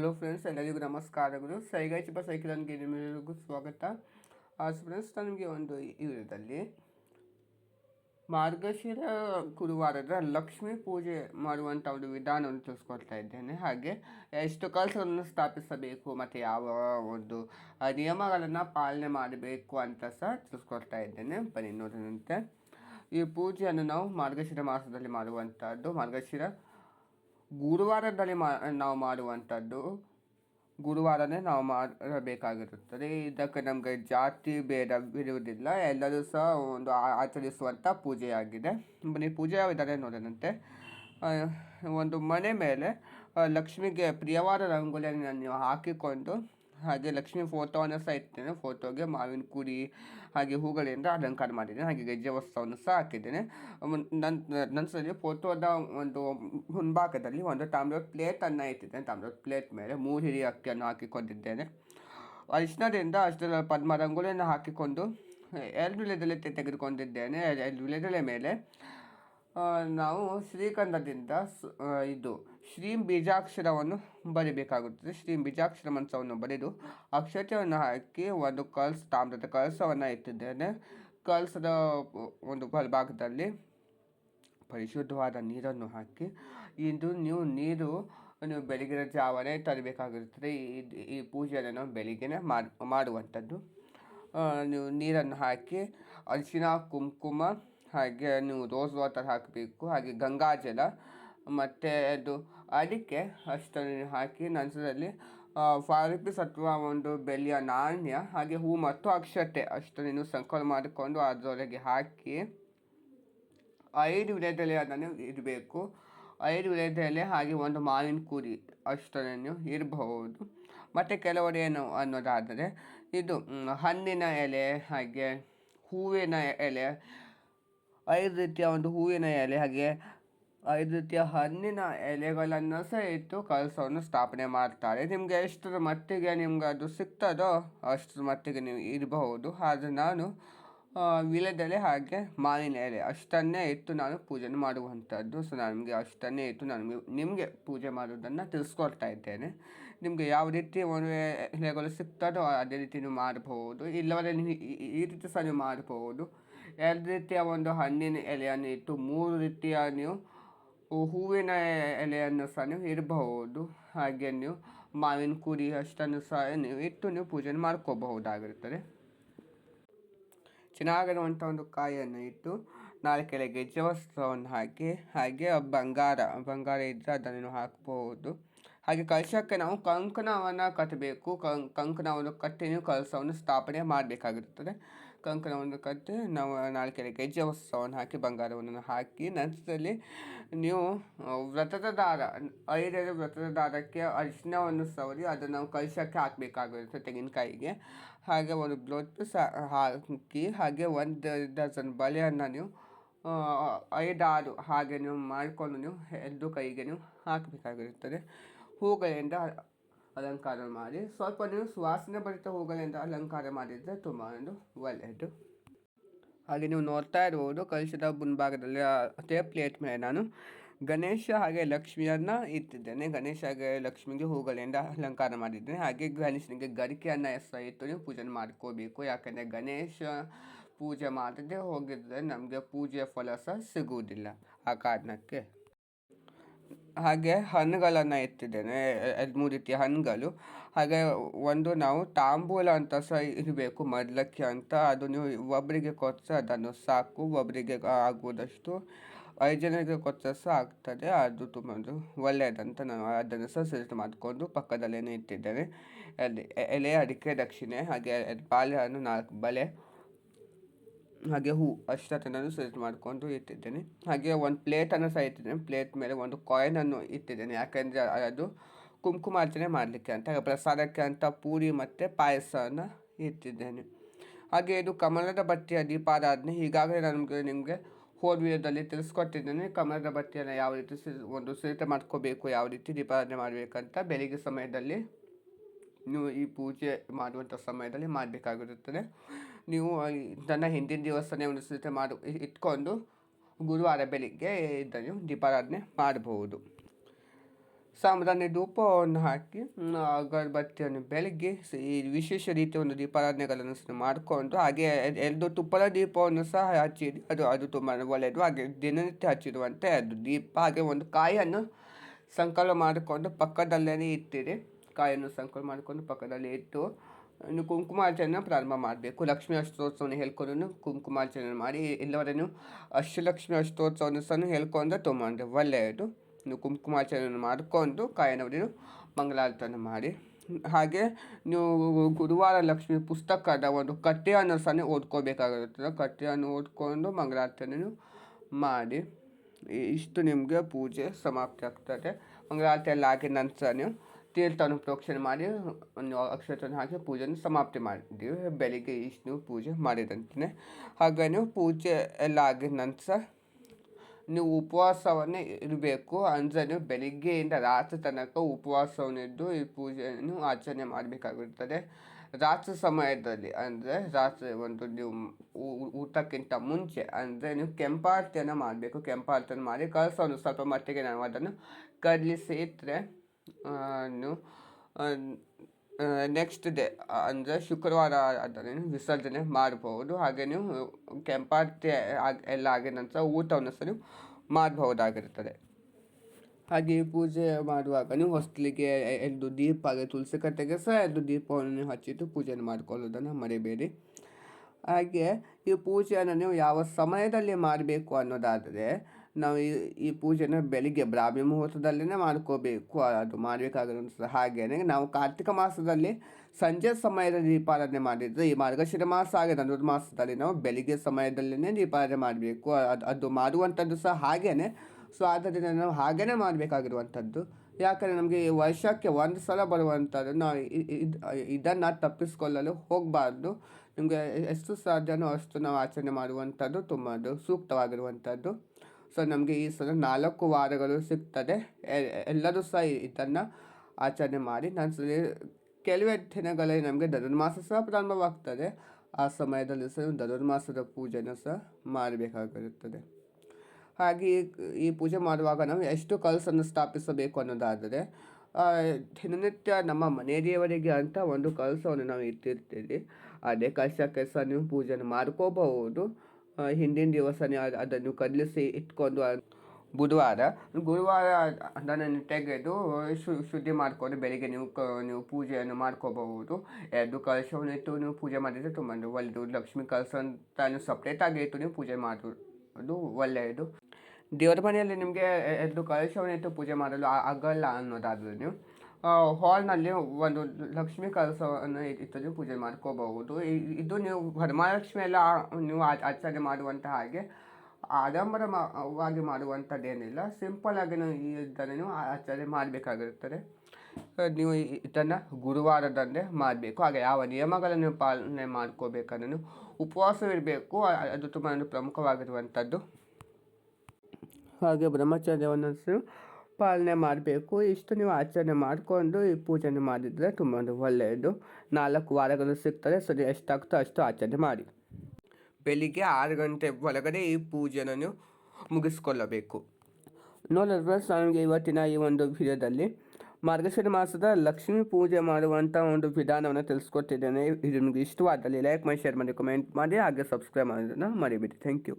Hello friends, ಎಲ್ಲರಿಗೂ ನಮಸ್ಕಾರಗಳು. ಸೈಗಾಚಿಪ ಸೈಕಲನ್ಗೆ ನಿಮ್ಮೆಲ್ಲರಿಗೂ ಸ್ವಾಗತ. ಆಸ್ ಫ್ರೆಂಡ್ಸ್ ನನಗೆ ಒಂದು ಈ ವಿಡಿಯೋದಲ್ಲಿ ಮಾರ್ಗಶಿರ ಗುರುವಾರದ ಲಕ್ಷ್ಮೀ ಪೂಜೆ ಮಾಡುವಂಥ ಒಂದು ವಿಧಾನವನ್ನು ತಿಳಿಸ್ಕೊಡ್ತಾ ಇದ್ದೇನೆ. ಹಾಗೆ ಎಷ್ಟು ಕಲಸವನ್ನು ಸ್ಥಾಪಿಸಬೇಕು ಮತ್ತು ಯಾವ ಒಂದು ನಿಯಮಗಳನ್ನು ಪಾಲನೆ ಮಾಡಬೇಕು ಅಂತ ಸಹ ತಿಳಿಸ್ಕೊಡ್ತಾ ಇದ್ದೇನೆ. ಬನ್ನಿ ನೋಡಿದಂತೆ ಈ ಪೂಜೆಯನ್ನು ನಾವು ಮಾರ್ಗಶಿರ ಮಾಸದಲ್ಲಿ ಮಾಡುವಂಥದ್ದು ಮಾರ್ಗಶಿರ ಗುರುವಾರದಲ್ಲಿ ಮಾ, ನಾವು ಮಾಡುವಂಥದ್ದು ಗುರುವಾರನೇ ನಾವು ಮಾಡಬೇಕಾಗಿರುತ್ತದೆ. ಇದಕ್ಕೆ ನಮಗೆ ಜಾತಿ ಭೇದವಿರುವುದಿಲ್ಲ ಎಲ್ಲರೂ ಸಹ ಒಂದು ಆಚರಿಸುವಂಥ ಪೂಜೆಯಾಗಿದೆ. ಬನ್ನಿ ಪೂಜೆ ವಿಧಾನ ನೋಡಿದಂತೆ ಒಂದು ಮನೆ ಮೇಲೆ ಲಕ್ಷ್ಮಿಗೆ ಪ್ರಿಯವಾದ ರಂಗೋಲಿಯನ್ನು ನೀವು ಹಾಕಿಕೊಂಡು ಹಾಗೆ ಲಕ್ಷ್ಮಿ ಫೋಟೋವನ್ನು ಸಹ ಇಟ್ಟಿದ್ದೇನೆ. ಫೋಟೋಗೆ ಮಾವಿನ ಕುರಿ, ಹಾಗೆ ಹೂಗಳಿಂದ ಅಲಂಕಾರ ಮಾಡಿದ್ದೇನೆ. ಹಾಗೆ ಗೆಜ್ಜೆ ವಸ್ತುವನ್ನು ಸಹ ಹಾಕಿದ್ದೇನೆ. ನನ್ನ ನನ್ನ ಫೋಟೋದ ಒಂದು ಮುಂಭಾಗದಲ್ಲಿ ಒಂದು ತಾಮ್ರದ ಪ್ಲೇಟನ್ನು ಇಟ್ಟಿದ್ದೇನೆ. ತಾಮ್ರದ ಪ್ಲೇಟ್ ಮೇಲೆ ಮೂರು ಹಿರಿಯ ಅಕ್ಕಿಯನ್ನು ಹಾಕಿಕೊಂಡಿದ್ದೇನೆ. ಅರಿಶಿನದಿಂದ ಅಷ್ಟರ ಪದ್ಮ ರಂಗೋಲಿಯನ್ನು ಹಾಕಿಕೊಂಡು, ಎರಡು ವಿಳೆದೆಲೆ ತೆಗೆದುಕೊಂಡಿದ್ದೇನೆ. ಎರಡು ವಿಳೆದೆಲೆ ಮೇಲೆ ನಾವು ಶ್ರೀಗಂಧದಿಂದ ಇದು ಶ್ರೀ ಬೀಜಾಕ್ಷರವನ್ನು ಬರಿಬೇಕಾಗುತ್ತದೆ. ಶ್ರೀ ಬೀಜಾಕ್ಷರ ಮಂತ್ರವನ್ನು ಬರೆದು ಅಕ್ಷತೆಯನ್ನು ಹಾಕಿ ಒಂದು ಕಲ್ಸ್, ತಾಮ್ರದ ಕಲಸವನ್ನು ಇಟ್ಟಿದ್ದೇನೆ. ಕಳಸದ ಒಂದು ಬಲಭಾಗದಲ್ಲಿ ಪರಿಶುದ್ಧವಾದ ನೀರನ್ನು ಹಾಕಿ, ಇದು ನೀವು ನೀರು ನೀವು ಬೆಳಗಿನ ಜಾವನೇ ತರಬೇಕಾಗಿರುತ್ತದೆ. ಈ ಈ ಪೂಜೆಯನ್ನು ನಾವು ಮಾಡುವಂಥದ್ದು. ನೀವು ನೀರನ್ನು ಹಾಕಿ ಅರಿಶಿನ, ಕುಂಕುಮ ಹಾಗೆ ನೀವು ರೋಸ್ ವಾಟರ್ ಹಾಕಬೇಕು, ಹಾಗೆ ಗಂಗಾಜಲ ಮತ್ತು ಅದು ಅಡಿಕೆ ಅಷ್ಟನ್ನು ಹಾಕಿ, ನಂತರದಲ್ಲಿ ಫೈವ್ ಸತ್ವ ಒಂದು ಬೆಲೆಯ ನಾಣ್ಯ, ಹಾಗೆ ಹೂ ಮತ್ತು ಅಕ್ಷತೆ ಅಷ್ಟನ್ನು ನೀವು ಸಂಕಲನ ಮಾಡಿಕೊಂಡು ಅದರೊಳಗೆ ಹಾಕಿ, ಐದು ವಿಳೆದೆಲೆ ಅದನ್ನು ಇಡಬೇಕು ಐದು ವಿಳೆದೆಲೆ ಹಾಗೆ ಒಂದು ಮಾವಿನ ಕುರಿ ಅಷ್ಟನ್ನು ಇರಬಹುದು. ಮತ್ತು ಕೆಲವರು ಏನು ಅನ್ನೋದಾದರೆ, ಇದು, ಹಣ್ಣಿನ ಎಲೆ, ಹಾಗೆ ಹೂವಿನ ಎಲೆ ಐದು ರೀತಿಯ ಒಂದು ಹೂವಿನ ಎಲೆ, ಹಾಗೆ ಐದು ರೀತಿಯ ಹಣ್ಣಿನ ಎಲೆಗಳನ್ನು ಸಹ ಇಟ್ಟು ಕಲಸವನ್ನು ಸ್ಥಾಪನೆ ಮಾಡ್ತಾರೆ. ನಿಮಗೆ ಎಷ್ಟರ ಮಟ್ಟಿಗೆ ನಿಮ್ಗೆ ಅದು ಸಿಗ್ತದೋ ಅಷ್ಟರ ಮಟ್ಟಿಗೆ ನೀವು ಇರಬಹುದು. ಆದರೆ ನಾನು ವಿಲದೆಲೆ ಹಾಗೆ ಮಾವಿನ ಎಲೆ ಅಷ್ಟನ್ನೇ ಇಟ್ಟು ನಾನು ಪೂಜೆ ಮಾಡುವಂಥದ್ದು. ಸೊ ನನಗೆ ಅಷ್ಟನ್ನೇ ಇಟ್ಟು ನಾನು ನಿಮಗೆ ಪೂಜೆ ಮಾಡೋದನ್ನು ತಿಳಿಸ್ಕೊಡ್ತಾ ಇದ್ದೇನೆ. ನಿಮಗೆ ಯಾವ ರೀತಿ ಒಂದು ಎಲೆಗಳು ಸಿಗ್ತದೋ ಅದೇ ರೀತಿ ನೀವು ಮಾಡಬಹುದು. ಇಲ್ಲವೇ ನೀವು ಈ ರೀತಿ ಸಹ ನೀವು ಮಾಡಬಹುದು. ಎರಡು ರೀತಿಯ ಒಂದು ಹಣ್ಣಿನ ಎಲೆಯನ್ನು ಇಟ್ಟು ಮೂರು ರೀತಿಯ ನೀವು ಹೂವಿನ ಎಲೆಯನ್ನು ಸಹ ನೀವು ಇಡಬಹುದು. ಹಾಗೆ ನೀವು ಮಾವಿನ ಕುರಿ ಅಷ್ಟನ್ನು ಸಹ ನೀವು ಇಟ್ಟು ನೀವು ಪೂಜೆ ಮಾಡ್ಕೋಬಹುದಾಗಿರುತ್ತದೆ. ಚೆನ್ನಾಗಿರುವಂಥ ಒಂದು ಕಾಯಿಯನ್ನು ಇಟ್ಟು ನಾಲ್ಕೆಲೆ ಗೆಜ್ಜೆ ವಸ್ತ್ರವನ್ನು ಹಾಕಿ, ಹಾಗೆ ಬಂಗಾರ ಬಂಗಾರ ಇದ್ದರೆ ಅದನ್ನು ಹಾಕಬಹುದು. ಹಾಗೆ ಕಲಶಕ್ಕೆ ನಾವು ಕಂಕಣವನ್ನು ಕಟ್ಟಬೇಕು. ಕಂ ಕಂಕಣವನ್ನು ಕಟ್ಟಿ ನೀವು ಕಲಶವನ್ನು ಸ್ಥಾಪನೆ ಮಾಡಬೇಕಾಗಿರುತ್ತದೆ. ಕಂಕಣವನ್ನು ಕಟ್ಟಿ ನಾವು ನಾಲ್ಕೆರೆ ಗೆಜ್ಜೆ ಉತ್ಸವವನ್ನು ಹಾಕಿ ಬಂಗಾರವನ್ನು ಹಾಕಿ, ನಂತರದಲ್ಲಿ ನೀವು ವ್ರತದ ದಾರ ಐದೈದು ವ್ರತದ ದಾರಕ್ಕೆ ಅರಿಶಿನವನ್ನು ಸವರಿ, ಅದನ್ನು ಕಲಶಕ್ಕೆ ಹಾಕಬೇಕಾಗಿರುತ್ತೆ ತೆಂಗಿನಕಾಯಿಗೆ. ಹಾಗೆ ಒಂದು ಬ್ಲೌಸ್ ಪೀಸ್ ಹಾಕಿ, ಹಾಗೆ ಒಂದು ಡಜನ್ ಬಳೆಯನ್ನು ನೀವು ಐದಾರು ಹಾಗೆ ನೀವು ಮಾಡಿಕೊಂಡು ನೀವು ಎರಡು ಕೈಗೆ ನೀವು ಹಾಕಬೇಕಾಗಿರುತ್ತದೆ. ಹೂಗಳಿಂದ ಅಲಂಕಾರ ಮಾಡಿ. ಸ್ವಲ್ಪ ನೀವು ಸುವಾಸನೆ ಭರಿತ ಹೂಗಳಿಂದ ಅಲಂಕಾರ ಮಾಡಿದರೆ ತುಂಬ ಒಂದು ಒಳ್ಳೆಯದು. ಹಾಗೆ ನೀವು ನೋಡ್ತಾ ಇರ್ಬೋದು, ಕಲಶದ ಮುಂಭಾಗದಲ್ಲಿ ಅದೇ ಪ್ಲೇಟ್ ಮೇಲೆ ನಾನು ಗಣೇಶ ಹಾಗೆ ಲಕ್ಷ್ಮಿಯನ್ನು ಇಟ್ಟಿದ್ದೇನೆ. ಗಣೇಶ ಹಾಗೆ ಲಕ್ಷ್ಮಿಗೆ ಹೂಗಳಿಂದ ಅಲಂಕಾರ ಮಾಡಿದ್ದೇನೆ. ಹಾಗೆ ಗಣೇಶನಿಗೆ ಗರಿಕೆಯನ್ನು ಸಹ ಇಟ್ಟು ನೀವು ಪೂಜೆ ಮಾಡ್ಕೋಬೇಕು. ಯಾಕೆಂದರೆ ಗಣೇಶ ಪೂಜೆ ಮಾಡದೆ ಹೋಗಿದ್ರೆ ನಮಗೆ ಪೂಜೆಯ ಫಲ ಸಹ ಸಿಗುವುದಿಲ್ಲ ಆ ಕಾರಣಕ್ಕೆ. ಹಾಗೆ ಹಣ್ಣುಗಳನ್ನು ಎತ್ತಿದ್ದೇನೆ ಎರಡು ಮೂರು ರೀತಿಯ ಹಣ್ಣುಗಳು. ಹಾಗೆ ಒಂದು ನಾವು ತಾಂಬೂಲ ಅಂತ ಸಹ ಇರಬೇಕು, ಮದ್ಲಕ್ಕಿ ಅಂತ. ಅದು ನೀವು ಒಬ್ಬರಿಗೆ ಕೊಟ್ಟರೆ ಅದನ್ನು ಸಾಕು ಒಬ್ಬರಿಗೆ ಆಗುವುದಷ್ಟು ಐದು ಜನರಿಗೆ ಕೊಟ್ಟರೆ ಸಹ ಆಗ್ತದೆ. ಅದು ತುಂಬ ಒಳ್ಳೆಯದಂತ ನಾನು ಅದನ್ನು ಸಹ ಸಿದ್ಧ ಮಾಡಿಕೊಂಡು ಪಕ್ಕದಲ್ಲೇನೆ ಇಟ್ಟಿದ್ದೇನೆ. ಎಲೆ, ಅಡಿಕೆ, ದಕ್ಷಿಣೆ, ಹಾಗೆ ಬಾಳೆಹಣ್ಣು ನಾಲ್ಕು ಬಳೆ. ಹಾಗೆ ಹೂ ಅಷ್ಟನ್ನು ನಾನು ಸೆಲೆಕ್ಟ್ ಮಾಡಿಕೊಂಡು ಇಟ್ಟಿದ್ದೇನೆ. ಹಾಗೆ ಒಂದು ಪ್ಲೇಟನ್ನು ಸಹ ಇಟ್ಟಿದ್ದೇನೆ. ಪ್ಲೇಟ್ ಮೇಲೆ ಒಂದು ಕಾಯಿನನ್ನು ಇಟ್ಟಿದ್ದೇನೆ. ಯಾಕೆಂದರೆ ಅದು ಕುಂಕುಮಾರ್ಚನೆ ಮಾಡಲಿಕ್ಕೆ ಅಂತ ಪ್ರಸಾದಕ್ಕೆ ಅಂತ ಪೂರಿ ಮತ್ತು ಪಾಯಸವನ್ನು ಇಟ್ಟಿದ್ದೇನೆ. ಹಾಗೆ ಇದು ಕಮಲದ ಬಟ್ಟೆಯ ದೀಪಾರಾಧನೆ ಈಗಾಗಲೇ ನಮಗೆ, ನಿಮಗೆ ಹೋದ ವಿಡಿಯೋದಲ್ಲಿ ತಿಳಿಸ್ಕೊಟ್ಟಿದ್ದೇನೆ. ಕಮಲದ ಬಟ್ಟೆಯನ್ನು ಯಾವ ರೀತಿ ಒಂದು ಸಿದ್ಧ ಮಾಡ್ಕೋಬೇಕು, ಯಾವ ರೀತಿ ದೀಪಾರಾಧನೆ ಮಾಡಬೇಕಂತ. ಬೆಳಿಗ್ಗೆ ಸಮಯದಲ್ಲಿ ನೀವು ಈ ಪೂಜೆ ಮಾಡುವಂಥ ಸಮಯದಲ್ಲಿ ಮಾಡಬೇಕಾಗಿರುತ್ತದೆ. ನೀವು ಇದನ್ನು ಹಿಂದಿನ ದಿವಸನೇ ಒಂದು ಸಿದ್ಧತೆ ಮಾಡಿ ಇಟ್ಕೊಂಡು ಗುರುವಾರ ಬೆಳಿಗ್ಗೆ ಇದನ್ನು ದೀಪಾರಾಧನೆ ಮಾಡಬಹುದು. ಸಾಂಬ್ರಾಣಿ ಧೂಪವನ್ನು ಹಾಕಿ ಅಗರಬತ್ತಿಯನ್ನು ಬೆಳಗ್ಗೆ ಈ ವಿಶೇಷ ರೀತಿಯ ಒಂದು ದೀಪಾರಾಧನೆಗಳನ್ನು ಮಾಡಿಕೊಂಡು, ಹಾಗೆ ಎರಡು ತುಪ್ಪದ ದೀಪವನ್ನು ಸಹ ಹಚ್ಚಿರಿ. ಅದು ಅದು ತುಂಬ ಒಳ್ಳೆಯದು. ಹಾಗೆ ದಿನನಿತ್ಯ ಹಚ್ಚಿರುವಂತೆ ಅದು ದೀಪ, ಹಾಗೆ ಒಂದು ಕಾಯನ್ನು ಸಂಕಲ್ಪ ಮಾಡಿಕೊಂಡು ಪಕ್ಕದಲ್ಲೇ ಇಟ್ಟಿರಿ. ಕಾಯನ್ನು ಸಂಕಲನ ಮಾಡಿಕೊಂಡು ಪಕ್ಕದಲ್ಲಿ ಇಟ್ಟು, ಇನ್ನು ಕುಂಕುಮಾರ್ಚನೆಯನ್ನು ಪ್ರಾರಂಭ ಮಾಡಬೇಕು. ಲಕ್ಷ್ಮೀ ಅಷ್ಟೋತ್ಸವವನ್ನು ಹೇಳ್ಕೊಂಡು ಕುಂಕುಮಾರ್ಚನೆ ಮಾಡಿ, ಎಲ್ಲವರನ್ನು ಅಷ್ಟಲಕ್ಷ್ಮಿ ಅಷ್ಟೋತ್ಸವವನ್ನು ಸಹ ಹೇಳ್ಕೊಂಡು ಅಂದರೆ ಒಳ್ಳೆಯದು. ಇನ್ನು ಕುಂಕುಮಾರ್ಚನೆಯನ್ನು ಮಾಡಿಕೊಂಡು ಕಾಯನವರಿಗೂ ಮಂಗಳಾರತನ ಮಾಡಿ. ಹಾಗೆ ನೀವು ಗುರುವಾರ ಲಕ್ಷ್ಮಿ ಪುಸ್ತಕದ ಒಂದು ಕಥೆಯನ್ನು ಸಹ ಓದ್ಕೋಬೇಕಾಗಿರುತ್ತದೆ. ಕಥೆಯನ್ನು ಓದ್ಕೊಂಡು ಮಂಗಳಾರತಿಯನ್ನು ಮಾಡಿ, ಇಷ್ಟು ನಿಮಗೆ ಪೂಜೆ ಸಮಾಪ್ತಿ ಆಗ್ತದೆ. ಮಂಗಳಾರತಿ ಎಲ್ಲ ಆಗಿದ ತೀರ್ಥವನ್ನು ಪ್ರೋಕ್ಷಣೆ ಮಾಡಿ ಒಂದು ಅಕ್ಷತನ ಹಾಕಿ ಪೂಜೆಯನ್ನು ಸಮಾಪ್ತಿ ಮಾಡಿದ್ದೀವಿ ಬೆಳಿಗ್ಗೆ ಇಷ್ಟು ಪೂಜೆ ಮಾಡಿದಂತೆ ಹಾಗೆ ನೀವು ಪೂಜೆ ಎಲ್ಲ ಆಗಿದ ನಂತರ ನೀವು ಉಪವಾಸವನ್ನೇ ಇರಬೇಕು ಅಂದರೆ ಬೆಳಿಗ್ಗೆಯಿಂದ ರಾತ್ರಿ ತನಕ ಉಪವಾಸವನ್ನಿದ್ದು ಈ ಪೂಜೆಯನ್ನು ಆಚರಣೆ ಮಾಡಬೇಕಾಗಿರುತ್ತದೆ ರಾತ್ರಿ ಸಮಯದಲ್ಲಿ ಅಂದರೆ ರಾತ್ರಿ ಒಂದು ನೀವು ಊಟಕ್ಕಿಂತ ಮುಂಚೆ ಅಂದರೆ ನೀವು ಕೆಂಪಾರತಿಯನ್ನು ಮಾಡಬೇಕು ಕೆಂಪಾರತಿಯನ್ನು ಮಾಡಿ ಕಲಸವನ್ನು ಸ್ವಲ್ಪ ಮಟ್ಟಿಗೆ ನಾವು ಅದನ್ನು ಕದಲಿಸಿ ಇಟ್ಟರೆ ನೆಕ್ಸ್ಟ್ ಡೇ ಅಂದರೆ ಶುಕ್ರವಾರ ಅದನ್ನು ವಿಸರ್ಜನೆ ಮಾಡಬಹುದು ಹಾಗೆ ನೀವು ಕೆಂಪಾರ್ತಿ ಎಲ್ಲ ಆಗಿದ ನಂತರ ಊಟವನ್ನು ಸಹ ನೀವು ಮಾಡಬಹುದಾಗಿರುತ್ತದೆ. ಹಾಗೆ ಪೂಜೆ ಮಾಡುವಾಗ ನೀವು ಹೊಸ್ತಿಲಿಗೆ ಎರಡು ದೀಪ ಹಾಗೆ ತುಳಸಿ ಕಟ್ಟೆಗೆ ಸಹ ಎರಡು ದೀಪವನ್ನು ನೀವು ಹಚ್ಚಿಟ್ಟು ಪೂಜೆಯನ್ನು ಮಾಡಿಕೊಳ್ಳೋದನ್ನು ಮರಿಬೇಡಿ. ಹಾಗೆ ಈ ಪೂಜೆಯನ್ನು ನೀವು ಯಾವ ಸಮಯದಲ್ಲಿ ಮಾಡಬೇಕು ಅನ್ನೋದಾದರೆ ನಾವು ಈ ಈ ಪೂಜೆನ ಬೆಳಿಗ್ಗೆ ಬ್ರಾಹ್ಮಿ ಮುಹೂರ್ತದಲ್ಲೇ ಮಾಡ್ಕೋಬೇಕು. ಅದು ಮಾಡಬೇಕಾಗಿರೋ ಹಾಗೆಯೇ ನಾವು ಕಾರ್ತಿಕ ಮಾಸದಲ್ಲಿ ಸಂಜೆ ಸಮಯದ ದೀಪಾರಾಧನೆ ಮಾಡಿದರೆ ಈ ಮಾರ್ಗಶಿರ ಮಾಸ ಹಾಗೆ ಧನುರ್ ಮಾಸದಲ್ಲಿ ನಾವು ಬೆಳಿಗ್ಗೆ ಸಮಯದಲ್ಲೇ ದೀಪಾರಾಧನೆ ಮಾಡಬೇಕು. ಅದು ಅದು ಮಾಡುವಂಥದ್ದು ಸಹ ಹಾಗೇ ಸೊ ಆದ್ದರಿಂದ ನಾವು ಹಾಗೇ ಮಾಡಬೇಕಾಗಿರುವಂಥದ್ದು. ಯಾಕಂದರೆ ನಮಗೆ ಈ ವರ್ಷಕ್ಕೆ ಒಂದು ಸಲ ಬರುವಂಥದ್ದು. ನಾವು ಇದನ್ನು ತಪ್ಪಿಸ್ಕೊಳ್ಳಲು ಹೋಗಬಾರ್ದು. ನಿಮಗೆ ಎಷ್ಟು ಸಾಧ್ಯನೋ ಅಷ್ಟು ನಾವು ಆಚರಣೆ ಮಾಡುವಂಥದ್ದು ತುಂಬ ಸೂಕ್ತವಾಗಿರುವಂಥದ್ದು. ಸೊ ನಮಗೆ ಈ ಸಲ ನಾಲ್ಕು ವಾರಗಳು ಸಿಗ್ತದೆ. ಎಲ್ಲರೂ ಸಹ ಇದನ್ನು ಆಚರಣೆ ಮಾಡಿ. ನಂತರ ಕೆಲವೇ ದಿನಗಳಲ್ಲಿ ನಮಗೆ ಧನುರ್ಮಾಸ ಸಹ ಪ್ರಾರಂಭವಾಗ್ತದೆ. ಆ ಸಮಯದಲ್ಲಿ ಸಹ ಧನುರ್ಮಾಸದ ಪೂಜೆನ ಸಹ ಮಾಡಬೇಕಾಗಿರುತ್ತದೆ. ಹಾಗೆ ಈ- ಪೂಜೆ ಮಾಡುವಾಗ ನಾವು ಎಷ್ಟು ಕಲಸನ್ನು ಸ್ಥಾಪಿಸಬೇಕು ಅನ್ನೋದಾದರೆ ದಿನನಿತ್ಯ ನಮ್ಮ ಮನೆ ದೇವರಿಗೆ ಅಂತ ಒಂದು ಕಲಸವನ್ನು ನಾವು ಇಟ್ಟಿರ್ತೀವಿ. ಅದೇ ಕಲಸಕ್ಕೆ ಸಹ ನೀವು ಪೂಜೆಯನ್ನು ಮಾಡ್ಕೋಬಹುದು. ಹಿಂದಿನ ದಿವಸನೇ ಅದನ್ನು ಕದಲಿಸಿ ಇಟ್ಕೊಂಡು ಬುಧವಾರ, ಗುರುವಾರ ಅದನ್ನು ತೆಗೆದು ಶು, ಶುದ್ಧಿ ಮಾಡಿಕೊಂಡು ಬೆಳಿಗ್ಗೆ ನೀವು ಕ, ನೀವು ಪೂಜೆಯನ್ನು ಮಾಡ್ಕೋಬಹುದು. ಎರಡು ಕಲಶವನ್ನು ಇಟ್ಟು ನೀವು ಪೂಜೆ ಮಾಡಿದರೆ ತುಂಬ ಒಳ್ಳೆಯದು. ಲಕ್ಷ್ಮೀ ಕಲಶ ಅಂತ ಸಪ್ರೇಟಾಗಿ ಇಟ್ಟು ನೀವು ಪೂಜೆ ಮಾಡೋದು ಒಳ್ಳೆಯದು. ದೇವರ ಮನೆಯಲ್ಲಿ ನಿಮಗೆ ಎರಡು ಕಲಶವನ್ನು ಇಟ್ಟು ಪೂಜೆ ಮಾಡಲು ಆಗಲ್ಲ ಅನ್ನೋದಾದರೂ ನೀವು ಹಾಲ್ನಲ್ಲಿ ಒಂದು ಲಕ್ಷ್ಮೀ ಕಲಶವನ್ನು ಇಟ್ಟು ನೀವು ಪೂಜೆ ಮಾಡ್ಕೋಬಹುದು. ಇದು ನೀವು ವರಮಹಾಲಕ್ಷ್ಮಿ ಎಲ್ಲ, ನೀವು ಆಚರಣೆ ಮಾಡುವಂತಹ ಹಾಗೆ ಆಡಂಬರವಾಗಿ ಮಾಡುವಂಥದ್ದೇನಿಲ್ಲ ಸಿಂಪಲ್ ಆಗಿ ನೀವು ಈ ಇದನ್ನು ನೀವು ಆಚರಣೆ ಮಾಡಬೇಕಾಗಿರುತ್ತದೆ. ನೀವು ಇದನ್ನು ಗುರುವಾರದಂದೇ ಮಾಡಬೇಕು. ಹಾಗೆ ಯಾವ ನಿಯಮಗಳನ್ನು ಪಾಲನೆ ಮಾಡ್ಕೋಬೇಕಂದ್ರೆ ನೀವು ಉಪವಾಸವಿರಬೇಕು. ಅದು ತುಂಬ ಪ್ರಮುಖವಾಗಿರುವಂಥದ್ದು ಹಾಗೆ ಬ್ರಹ್ಮಚರ್ಯವನ್ನು ಪಾಲನೆ ಮಾಡಬೇಕು. ಇಷ್ಟು ನೀವು ಆಚರಣೆ ಮಾಡಿಕೊಂಡು ಈ ಪೂಜೆಯನ್ನು ಮಾಡಿದರೆ ತುಂಬ ಒಳ್ಳೆಯದು. ನಾಲ್ಕು ವಾರಗಳು ಸಿಗ್ತದೆ. ಸರಿ, ಎಷ್ಟಾಗುತ್ತೋ ಎಷ್ಟಾಗ್ತೋ ಅಷ್ಟು ಆಚರಣೆ ಮಾಡಿ. ಬೆಳಿಗ್ಗೆ ಆರು ಗಂಟೆ ಒಳಗಡೆ ಈ ಪೂಜೆಯನ್ನು ನೀವು ಮುಗಿಸ್ಕೊಳ್ಳಬೇಕು. ನೋಡೋದು ಫ್ರೆಂಡ್ಸ್ ನನಗೆ ಇವತ್ತಿನ ಈ ಒಂದು ವಿಡಿಯೋದಲ್ಲಿ ಮಾರ್ಗಶಿರ ಮಾಸದ ಲಕ್ಷ್ಮೀ ಪೂಜೆ ಮಾಡುವಂಥ ಒಂದು ವಿಧಾನವನ್ನು ತಿಳಿಸ್ಕೊಟ್ಟಿದ್ದೇನೆ. ಇದು ನಿಮಗೆ ಇಷ್ಟವಾದಲ್ಲಿ ಲೈಕ್ ಮಾಡಿ, ಶೇರ್ ಮಾಡಿ, ಕಮೆಂಟ್ ಮಾಡಿ, ಹಾಗೆ ಸಬ್ಸ್ಕ್ರೈಬ್ ಮಾಡೋದನ್ನು ಮರಿಬೇಡಿ. Thank you.